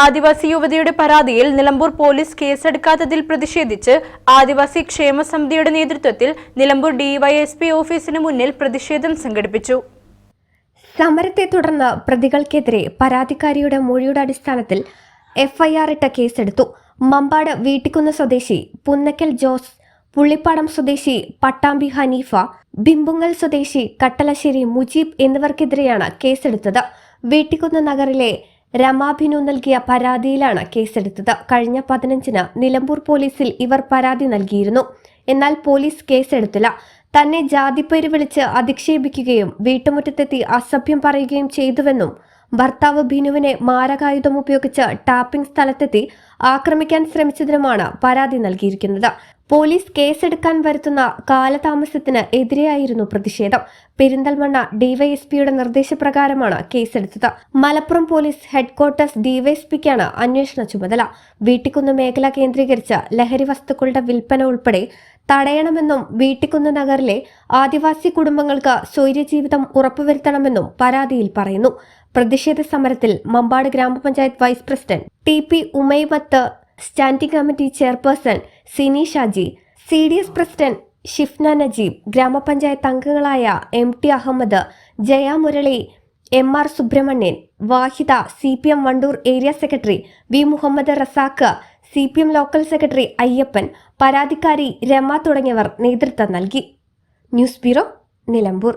ആദിവാസി യുവതിയുടെ പരാതിയിൽ നിലമ്പൂർ പോലീസ് കേസെടുക്കാത്തതിൽ പ്രതിഷേധിച്ച് ആദിവാസി ക്ഷേമ സമിതിയുടെ നേതൃത്വത്തിൽ നിലമ്പൂർ ഡിവൈഎസ്പി ഓഫീസിന് മുന്നിൽ പ്രതിഷേധം സംഘടിപ്പിച്ചു. സമരത്തെ തുടർന്ന് പ്രതികൾക്കെതിരെ പരാതിക്കാരിയുടെ മൊഴിയുടെ അടിസ്ഥാനത്തിൽ എഫ്ഐആർ ഇട്ട കേസെടുത്തു. മമ്പാട് വീട്ടിക്കുന്ന് സ്വദേശി പുന്നക്കൽ ജോസ് പുള്ളിപ്പാടം സ്വദേശി പട്ടാമ്പി ഹനീഫ ബിമ്പുങ്ങൽ സ്വദേശി കട്ടലശ്ശേരി മുജീബ് എന്നിവർക്കെതിരെയാണ് കേസെടുത്തത്. വീട്ടിക്കുന്ന് നഗറിലെ രമാഭിനു നൽകിയ പരാതിയിലാണ് കേസെടുത്തത്. കഴിഞ്ഞ പതിനഞ്ചിന് നിലമ്പൂർ പോലീസിൽ ഇവർ പരാതി നൽകിയിരുന്നു. എന്നാൽ പോലീസ് കേസെടുത്തില്ല. തന്നെ ജാതിപ്പേര് വിളിച്ച് അധിക്ഷേപിക്കുകയും വീട്ടുമുറ്റത്തെത്തി അസഭ്യം പറയുകയും ചെയ്തുവെന്നും ഭർത്താവ് ബിനുവിനെ മാരകായുധം ഉപയോഗിച്ച് ടാപ്പിംഗ് സ്ഥലത്തെത്തി ആക്രമിക്കാൻ ശ്രമിച്ചതിനുമാണ് പരാതി നൽകിയിരിക്കുന്നത്. പോലീസ് കേസെടുക്കാൻ വരുത്തുന്ന കാലതാമസത്തിന് എതിരെയായിരുന്നു പ്രതിഷേധം. പെരിന്തൽമണ്ണ ഡിവൈഎസ്പിയുടെ നിർദ്ദേശപ്രകാരമാണ് കേസെടുത്തത്. മലപ്പുറം പോലീസ് ഹെഡ്ക്വാർട്ടേഴ്സ് ഡിവൈഎസ്പിക്കാണ് അന്വേഷണ ചുമതല. വീട്ടിക്കുന്ന് മേഖല കേന്ദ്രീകരിച്ച് ലഹരി വസ്തുക്കളുടെ വിൽപ്പന ഉൾപ്പെടെ തടയണമെന്നും വീട്ടിക്കുന്ന് നഗറിലെ ആദിവാസി കുടുംബങ്ങൾക്ക് സ്വൈര്യജീവിതം ഉറപ്പുവരുത്തണമെന്നും പരാതിയിൽ പറയുന്നു. പ്രതിഷേധ സമരത്തിൽ മമ്പാട് ഗ്രാമപഞ്ചായത്ത് vice president T P Umaimath standing committee chairperson Sini Shaji C D S president Shifna Najeeb ഗ്രാമപഞ്ചായത്ത് അംഗങ്ങളായ M T Ahammed Jaya Murali M R Subramanian Vahida C P M Wandoor area secretary V Muhammed Razak C P M local secretary Ayyappan പരാതിക്കാരി രമ തുടങ്ങിയവർ നേതൃത്വം നൽകി. News bureau Nilambur.